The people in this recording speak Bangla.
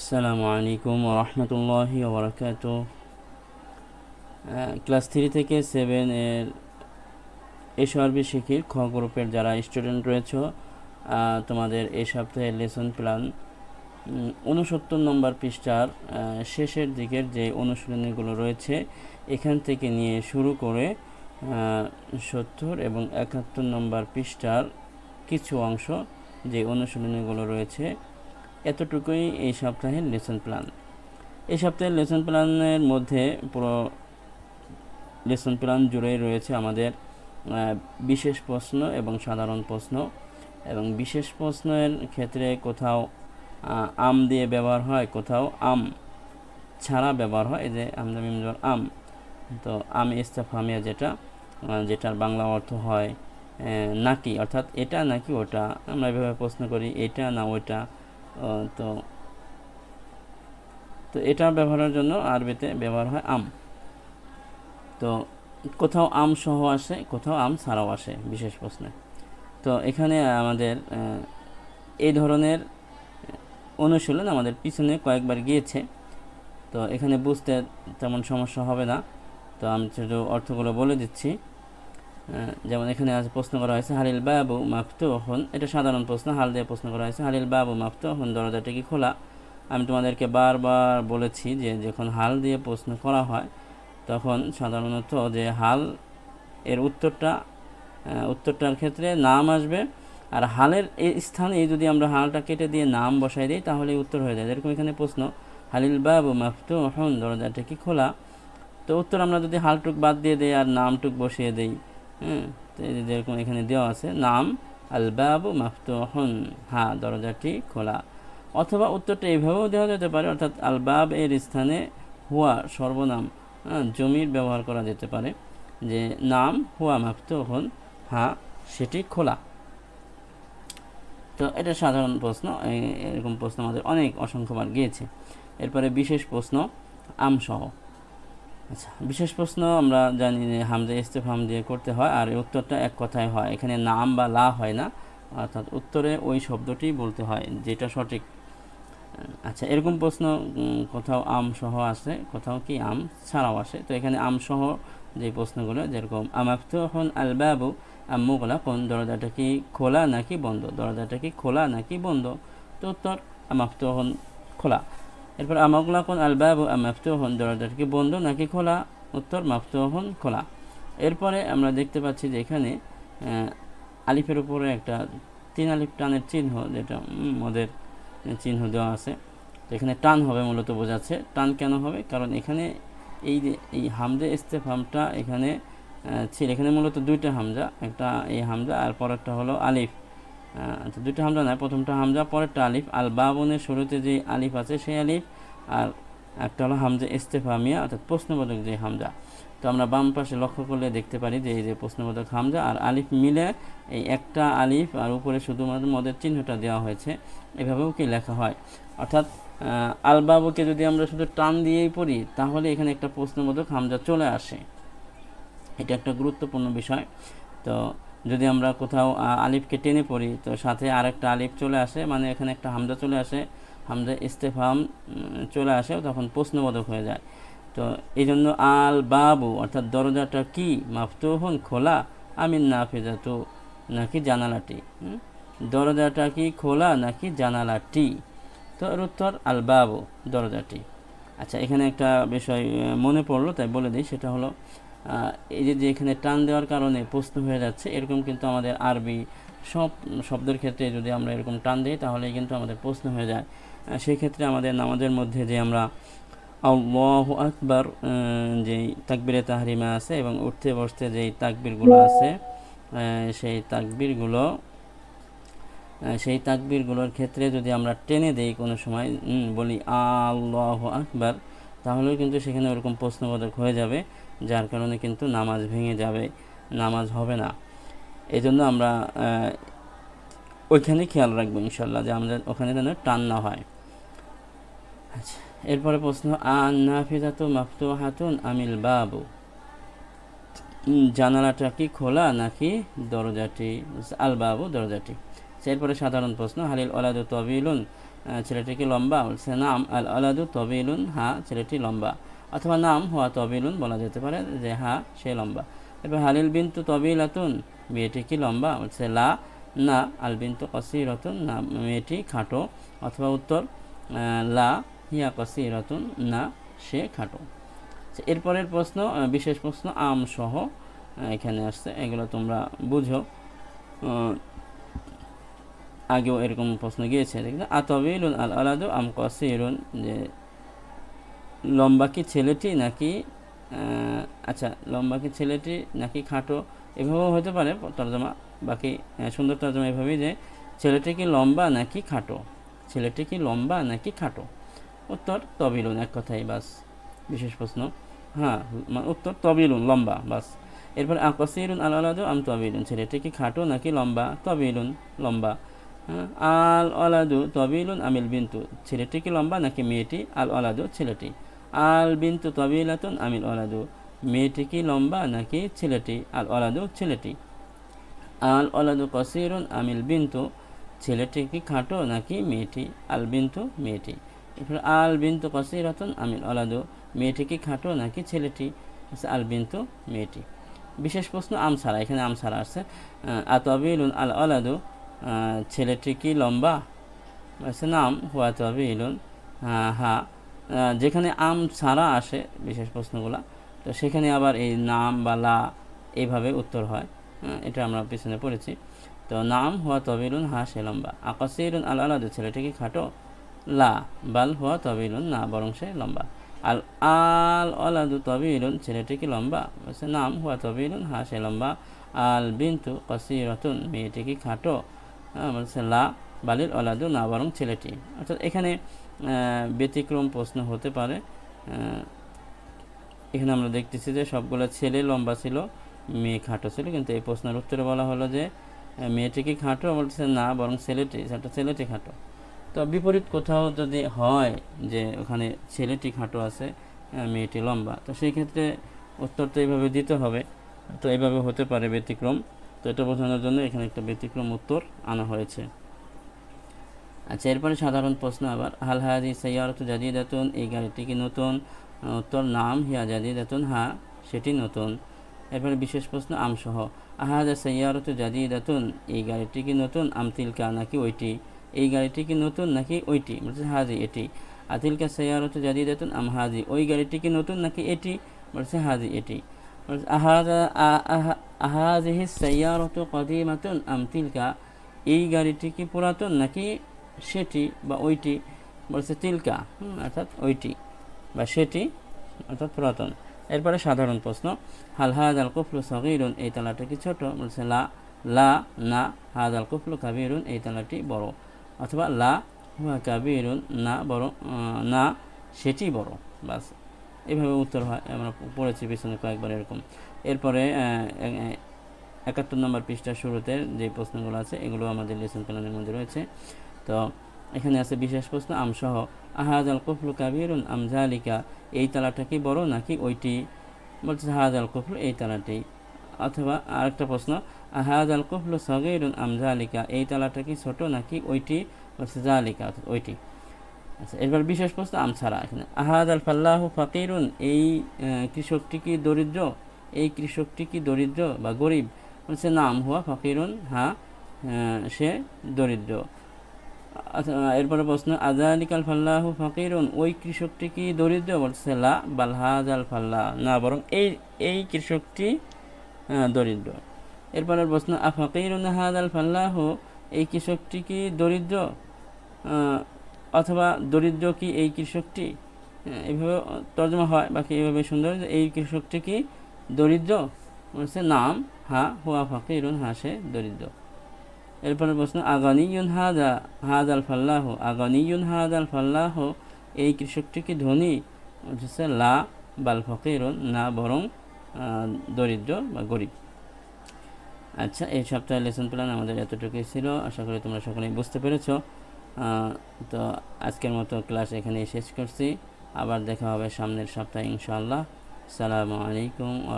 আসসালামু আলাইকুম রহমতুল্লাহি ওবরাকাত ক্লাস থ্রি থেকে সেভেন এর এসআরবি শিখির খ গ্রুপের যারা স্টুডেন্ট রয়েছে তোমাদের এই সপ্তাহের লেসন প্ল্যান উনসত্তর নম্বর পৃষ্ঠার শেষের দিকের যে অনুশীলনীগুলো রয়েছে, এখান থেকে নিয়ে শুরু করে সত্তর এবং একাত্তর নম্বর পৃষ্ঠার কিছু অংশ যে অনুশীলনীগুলো রয়েছে এতটুকুই এই সপ্তাহের লেসন প্ল্যান। এই সপ্তাহের লেসন প্ল্যানের মধ্যে পুরো লেসন প্ল্যান জুড়েই রয়েছে আমাদের বিশেষ প্রশ্ন এবং সাধারণ প্রশ্ন। এবং বিশেষ প্রশ্নের ক্ষেত্রে কোথাও আম দিয়ে ব্যবহার হয় কোথাও আম ছাড়া ব্যবহার হয়। এই যে আমদা মিমজর আম। তো আম ইস্তাফামিয়া যেটা যেটার বাংলা অর্থ হয় নাকি অর্থাৎ এটা নাকি ওটা। আমরা এভাবে প্রশ্ন করি এটা না আহ, তো তো এটা ব্যবহারের জন্য আরবিতে ব্যবহার হয় আম। তো কোথাও আম সহ আসে, কোথাও আম ছাড়াও আসে, বিশেষ প্রশ্নে। তো এখানে আমাদের এই ধরনের অনুশীলন আমাদের পিছনে কয়েকবার গিয়েছে। তো এখানে বুঝতে তেমন সমস্যা হবে না। তো আমি শুধু অর্থগুলো বলে দিচ্ছি। যেমন এখানে আজ প্রশ্ন করা হয়েছে, হালিল বাবু মাফতু হন। এটা সাধারণ প্রশ্ন, হাল দিয়ে প্রশ্ন করা হয়েছে, হালিল বাবু মাফতু হন, দরজাটা কি খোলা? আমি তোমাদেরকে বারবার বলেছি যে যখন হাল দিয়ে প্রশ্ন করা হয়, তখন সাধারণত যে হাল এর উত্তরটা উত্তরটার ক্ষেত্রে নাম আসবে, আর হালের এই স্থানে যদি আমরা হালটা কেটে দিয়ে নাম বসাই দিই তাহলে উত্তর হয়ে যায়। যেরকম এখানে প্রশ্ন, হালিল বাবু মাফতু হন, দরজাটা কি খোলা? তো উত্তর আমরা যদি হালটুক বাদ দিয়ে দেই আর নামটুক বসিয়ে দেই হ্যাঁ তো যেরকম এখানে দেওয়া আছে নাম আল বাবু মাফতু হন হ্যাঁ দরজাটি খোলা। অথবা উত্তরটা এইভাবেও দেওয়া যেতে পারে অর্থাৎ আল বাব এর স্থানে হুয়া সর্বনাম হ্যাঁ, জমির ব্যবহার করা যেতে পারে যে নাম হুয়া মাফতু হন হ্যাঁ সেটি খোলা। তো এটা সাধারণ প্রশ্ন এরকম প্রশ্ন আমাদের অনেক অসংখ্যবার গিয়েছে। এরপরে বিশেষ প্রশ্ন আমসহ। আচ্ছা বিশেষ প্রশ্ন আমরা জানি যে হামজা ইস্তেফাম দিয়ে করতে হয় আর উত্তরটা এক কথায় হয়। এখানে নাম বা লা হয় না, অর্থাৎ উত্তরে ওই শব্দটি বলতে হয় যেটা সঠিক। আচ্ছা এরকম প্রশ্ন কোথাও আম সহ আসে কোথাও কি আম ছাড়াও আসে। তো এখানে আম সহ যে প্রশ্নগুলো, যেরকম আমাফতু হন আল বাবু আম্মুগলা কোন দরজাটা কি খোলা নাকি বন্ধ? দরজাটা কি খোলা নাকি বন্ধ? তো উত্তর আমাফতু হন খোলা। এরপর আমাগলা কোন আল বাবু আমাফতু হন দরজাটা কি বন্ধ নাকি খোলা? উত্তর মাফতু হন খোলা। এরপরে আমরা দেখতে পাচ্ছি যে এখানে আলিফের উপরে একটা তিন আলিফ টানের চিহ্ন যেটা উম, ওদের চিহ্ন দেওয়া আছে। এখানে টান হবে মূলত বোঝাচ্ছে। টান কেন হবে? কারণ এখানে এই এই হামজা ইস্তেফামটা এখানে ছিল। এখানে মূলত দুইটা হামজা একটা এই হামজা আর পরেরটা হলো আলিফ। আচ্ছা দুইটা হামজা নয় প্রথমটা হামজা, পরেরটা আলিফ। আল বাবনের শুরুতে যে আলিফ আছে, সেই আলিফ, আর একটা হলো হামজা ইস্তেফামিয়া, অর্থাৎ প্রশ্নবোধক যে হামজা। তো আমরা বাম পাশে লক্ষ্য করলে দেখতে পারি যে এই যে প্রশ্নবোধক হামজা আর আলিফ মিলে এই একটা আলিফ, আর উপরে শুধুমাত্র মদের চিহ্নটা দেওয়া হয়েছে। এভাবেও কি লেখা হয়? অর্থাৎ আলবাবুকে যদি আমরা শুধু টান দিয়েই পড়ি, তাহলে এখানে একটা প্রশ্নবোধক হামজা চলে আসে। এটা একটা গুরুত্বপূর্ণ বিষয়। তো যদি আমরা কোথাও আলিফকে টেনে পড়ি, তো সাথে আরেকটা আলিফ চলে আসে মানে এখানে একটা হামজা চলে আসে, হামজা ইস্তেফাম চলে আসে, তখন প্রশ্নবোধক হয়ে যায়। তো এই জন্য আল বাবু, অর্থাৎ দরজাটা কি? মাফতুহন খোলা, আমিন নাফিজাতু, নাকি জানালাটি? দরজাটা কি খোলা, নাকি জানালাটি? তো এর উত্তর আল বাবু, দরজাটি। আচ্ছা এখানে একটা বিষয় মনে পড়ল, তাই বলে দিই, সেটা হলো এই যে এখানে টান দেওয়ার কারণে প্রশ্ন হয়ে যাচ্ছে, এরকম কিন্তু আমাদের আরবি সব শব্দের ক্ষেত্রে যদি আমরা এরকম টান দিই তাহলে কিন্তু আমাদের প্রশ্ন হয়ে যায়। সেই ক্ষেত্রে আমাদের নামাজের মধ্যে যে আমরা আল্লাহ আকবার যেই তাকবিরে তাহরিমা আছে এবং উঠতে বসতে যেই তাকবিরগুলো আছে সেই তাকবিরগুলো সেই তাকবিরগুলোর ক্ষেত্রে যদি আমরা টেনে দেই কোনো সময় বলি আল্লাহ আকবার, তাহলেও কিন্তু সেখানে ওরকম প্রশ্নবোধক হয়ে যাবে। যার কারণে কিন্তু নামাজ ভেঙে যাবে, নামাজ হবে না। এই জন্য আমরা ওইখানে খেয়াল রাখব ইনশাল্লাহ যে আমাদের ওখানে যেন টান না হয়। আচ্ছা এরপরে প্রশ্ন, আন নাফিজাতু মাফতুহাতুন আমিল বাবু? জানালাটা কি খোলা নাকি দরজাটি, আল বাবু দরজাটি? এরপরে সাধারণ প্রশ্ন, হালিল ওলাদু তবিলুন ছেলেটি কি লম্বা? বলছে, নাম, আল আলাদু তবিলুন, হা, ছেলেটি লম্বা। অথবা নাম হুয়া তবিলুন বলা যেতে পারে যে হা সে লম্বা। এরপর হালিল বিন্তু তবিলাতুন মেয়েটি কি লম্বা? বলছে লা না। আল বিন্তু কসিরতুন না। মেয়েটি খাটো। অথবা উত্তর লা হিয়া কসিরতুন না সে খাটো। আচ্ছা, এরপরের প্রশ্ন বিশেষ প্রশ্ন আম সহ এখানে আসছে। এগুলো তোমরা বুঝো। আগেও এরকম প্রশ্ন গিয়েছে। আতবিলুন আল আলাদু আম কসিরুন যে লম্বা কি ছেলেটি নাকি আচ্ছা লম্বা কি ছেলেটি নাকি খাটো এভাবেও হতে পারে তর্জমা। বাকি সুন্দর তর্জমা এভাবেই যে ছেলেটি কি লম্বা নাকি খাটো? ছেলেটি কি লম্বা নাকি খাটো? উত্তর তবিলুন এক কথাই বাস বিশেষ প্রশ্ন। হ্যাঁ মা- উত্তর তবিলুন লম্বা বাস। এরপর আকসিরুন আল আলাদু আম তবিলুন ছেলেটি কি খাটো নাকি লম্বা? তবিলুন লম্বা। হ্যাঁ, আল আলাদু তবিলুন আমিল বিন্তু ছেলেটি কি লম্বা নাকি মেয়েটি? আল আলাদু ছেলেটি। আল বিন্তু তবিলাতুন আমিল আলাদু মেয়েটি কি লম্বা নাকি ছেলেটি? আল আলাদু ছেলেটি। আল আলাদু কসিরুন আমিল বিন্তু। ছেলেটি কি খাটো নাকি মেয়েটি? আল বিন্তু মেয়েটি। এরপর আল বিন্তু কসিরাতুন আমিল আলাদু মেয়েটি কি খাটো নাকি ছেলেটি? হচ্ছে আল বিন্তু মেয়েটি। বিশেষ প্রশ্ন আমসারা এখানে আমসারা আছে আতবিলুন আল আহ, ছেলেটি কি লম্বা? আছে নাম হুয়া তবিলুন। আহ, যেখানে আম ছাড়া আসে বিশেষ প্রশ্নগুলা তো সেখানে আবার এই নাম বা লা এইভাবে উত্তর হয়। হ্যাঁ, এটা আমরা পিছনে পড়েছি। তো নাম হওয়া তবিলুন হা সে লম্বা। আকসিরুন আল আলাদু ছেলেটি কি খাটো। লা বাল হওয়া তবিলুন না বরং সে লম্বা। আল আল আলাদু তবিলুন ছেলেটি কি লম্বা। বলছে নাম হুয়া তবিলুন হা সে লম্বা। আল বিন্তু কসিরতুন মেয়েটি কি খাটো। হ্যাঁ, বলছে লা বালিল অলাদু না বরং ছেলেটি। অর্থাৎ এখানে ব্যতিক্রম প্রশ্ন হতে পারে। এখানে আমরা দেখতেছি যে সবগুলো ছেলে লম্বা ছিল, মেয়ে খাটো ছিল, কিন্তু এই প্রশ্নের উত্তরে বলা হলো যে মেয়েটি কি খাটো? বলছে না, বরং ছেলেটি সেটা ছেলেটি খাটো। তো বিপরীত কোথাও যদি হয় যে ওখানে ছেলেটি খাটো আছে মেয়েটি লম্বা, তো সেই ক্ষেত্রে উত্তর তো এইভাবে দিতে হবে। তো এইভাবে হতে পারে ব্যতিক্রম। তো এটা বোঝানোর জন্য এখানে একটা ব্যতিক্রম উত্তর আনা হয়েছে। আচ্ছা এরপরে সাধারণ প্রশ্ন আবার। হাল হাজি সৈয়ারত জাদিদাতুন এই গাড়িটি কি নতুন? উত্তর, নাম, হিয়া জাদিদাতুন হা, সেটি নতুন। এরপরে বিশেষ প্রশ্ন, আমসহ। আহাজা সৈয়ারত জাদিদাতুন এই গাড়িটি কি নতুন? আমতিলকা নাকি ওইটি? এই গাড়িটি কি নতুন নাকি ওইটি? বলছে, হাজি এটি। আতিলকা সৈয়ারত জাদিদাতুন আম হাজি। ওই গাড়িটি কি নতুন নাকি এটি? বলছে, হাজি এটি। আহাজিহি সৈয়ারত আম তিলকা। এই গাড়িটি কি পুরাতন নাকি সেটি বা ওইটি বলছে তিলকা অর্থাৎ ওইটি বা সেটি, অর্থাৎ পুরাতন। এরপরে সাধারণ প্রশ্ন, হাল হাজ আল কুফলু সগিরুন, এই তালাটি কি ছোট? বলছে লা লা, না হাজ আল কুফলু কাবিরুন, এই তালাটি বড়। অথবা লা, হুয়া কাবিরুন, না, বড় না, সেটি বড়। বাস, এভাবে উত্তর হয়, আমরা পড়েছি পিছনে কয়েকবার এরকম। এরপরে একাত্তর নম্বর পৃষ্ঠার শুরুতে যে প্রশ্নগুলো আছে, এগুলো আমাদের লেসন প্ল্যানের মধ্যে রয়েছে। তো এখানে আছে বিশেষ প্রশ্ন, আমসহ আহাজ আল কুফলু কাবিরুন আমজালিকা এই তালাটা কি বড় নাকি ওইটি? বলছে হাজ আল কুফলু এই তালাটি। অথবা আরেকটা প্রশ্ন আহাজ আল কুফলু সগিরুন আমজালিকা এই তালাটা কি ছোট নাকি ওইটি? বলছে জালিকা অর্থাৎ ওইটি। আচ্ছা এরপর বিশেষ প্রশ্ন, আম ছাড়া এখানে আহাদ আল ফাল্লাহু ফাকিরুন? এই কৃষকটি কি দরিদ্র? এই কৃষকটি কি দরিদ্র বা গরিব? বলছে নাম হুয়া ফাকিরুন, হা সে দরিদ্র। এরপরে প্রশ্ন আজালিক আল ফাল্লাহু ফাকিরুন, ওই কৃষকটি কি দরিদ্র? বলছে, লা বালহাজ আল ফাল্লাহ না, বরং এই এই কৃষকটি দরিদ্র। এরপরের প্রশ্ন, আ ফাকিরুন হাদ আল ফাল্লাহু, এই কৃষকটি কি দরিদ্র? অথবা দরিদ্র কি এই কৃষকটি? এইভাবে তর্জমা হয়, বাকি এইভাবে সুন্দর এই কৃষকটি কি দরিদ্র? বলছে, নাম, হা, হুয়া ফাকিরুন, হা, সে দরিদ্র। এরপরে প্রশ্ন, আগানিয়ুন হাদা হাদ আল ফাল্লাহ আগানিয়ুন হাদ আল ফাল্লাহ এই কৃষকটি কি ধনী বলছে লা বাল ফকিরুন, না বরং দরিদ্র বা গরিব। আচ্ছা এই সপ্তাহের লেসন প্ল্যান আমাদের এতটুকুই ছিল। আশা করি তোমরা সকলেই বুঝতে পেরেছ। তো আজকের মতো ক্লাস এখানেই শেষ করছি। আবার দেখা হবে সামনের সপ্তাহে ইনশাআল্লাহ। সালামু আলাইকুম ও